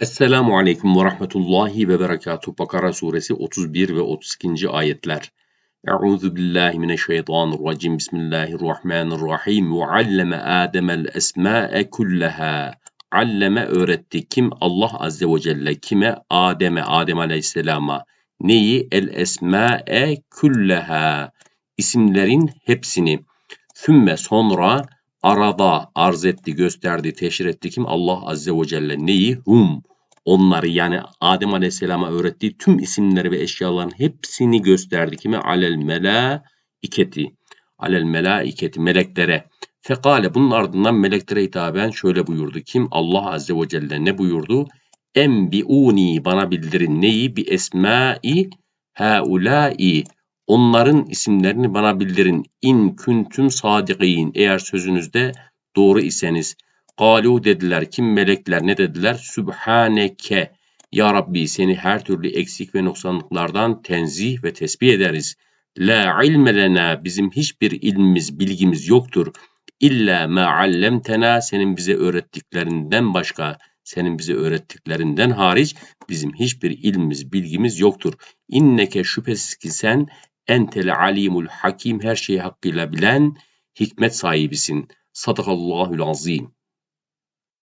Esselamu Aleyküm ve Rahmetullahi ve Berekatuhu. Bakara Suresi 31 ve 32. ayetler. Euzu billahi mineşşeytanirracim. Bismillahirrahmanirrahim. Ve alleme Adem'el esma'e kullaha. Alleme öğretti. Kim? Allah Azze ve Celle. Kime? Adem'e, Adem Aleyhisselam'a. Neyi? El esma'e kullaha. İsimlerin hepsini. Sümme sonra arada arz etti, gösterdi, teşhir etti kim? Allah Azze ve Celle. Neyi? Hum. Onları yani Adem Aleyhisselam'a öğrettiği tüm isimleri ve eşyaların hepsini gösterdi. Kime? Alel melaiketi. Alel melaiketi. Meleklere. Fekale bunun ardından meleklere hitaben şöyle buyurdu. Kim? Allah Azze ve Celle ne buyurdu? Enbiuni bana bildirin neyi? Bi esmai haulai Onların isimlerini bana bildirin. İn küntüm sadikin. Eğer sözünüzde doğru iseniz. Galu dediler. Kim melekler ne dediler? Sübhaneke. Ya Rabbi seni her türlü eksik ve noksanlıklardan tenzih ve tesbih ederiz. La ilme bizim hiçbir ilmimiz, bilgimiz yoktur. İlla ma allemtena senin bize öğrettiklerinden başka, senin bize öğrettiklerinden hariç bizim hiçbir ilmimiz, bilgimiz yoktur. İnneke şüphesiz ki sen Entel alimul hakim her şeyi hakkıyla bilen hikmet sahibisin. Sadakallahul azim.